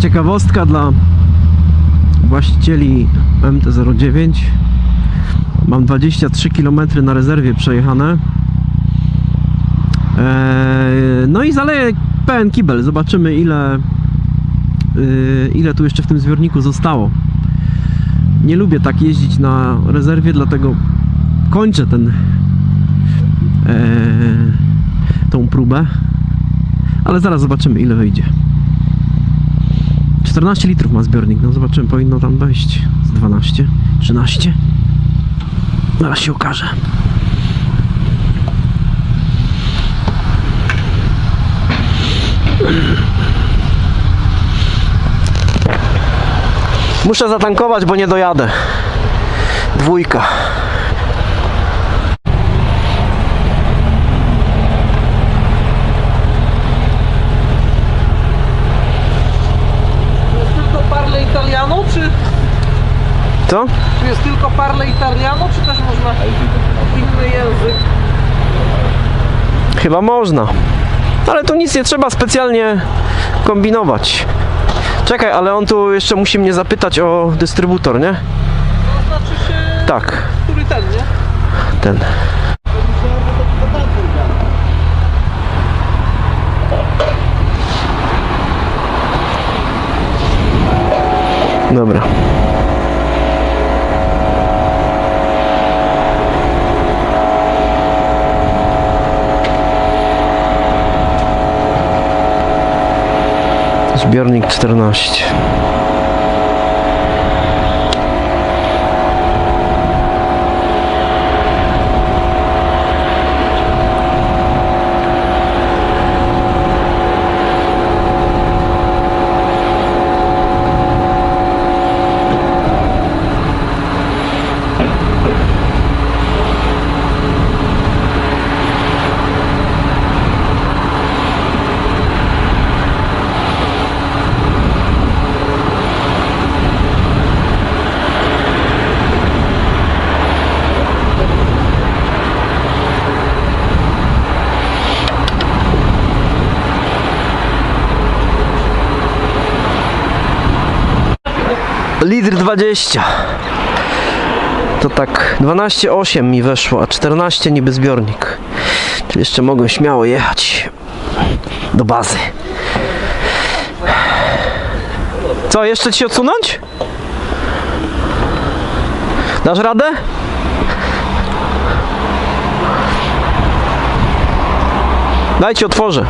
ciekawostka dla właścicieli MT-09. Mam 23 km na rezerwie przejechane. Eee, No i zaleję pełen kibel. Zobaczymy ile, yy, ile tu jeszcze w tym zbiorniku zostało. Nie lubię tak jeździć na rezerwie, dlatego kończę ten eee, tą próbę. Ale zaraz zobaczymy ile wyjdzie. 14 litrów ma zbiornik, no zobaczymy, powinno tam wejść z 12, 13. Zaraz się okaże. Muszę zatankować, bo nie dojadę. Dwójka. jest tylko parle italiano, czy, Co? czy jest tylko parle italiano, czy też można inny język? Chyba można. Ale tu nic nie trzeba specjalnie kombinować. Czekaj, ale on tu jeszcze musi mnie zapytać o dystrybutor, nie? To znaczy się, Tak, który ten, nie? ten. Dobra. Zbiornik 14. Litr 20. To tak 12,8 mi weszło, a 14 niby zbiornik. Czyli jeszcze mogę śmiało jechać do bazy. Co, jeszcze ci odsunąć? Dasz radę? Dajcie otworzę.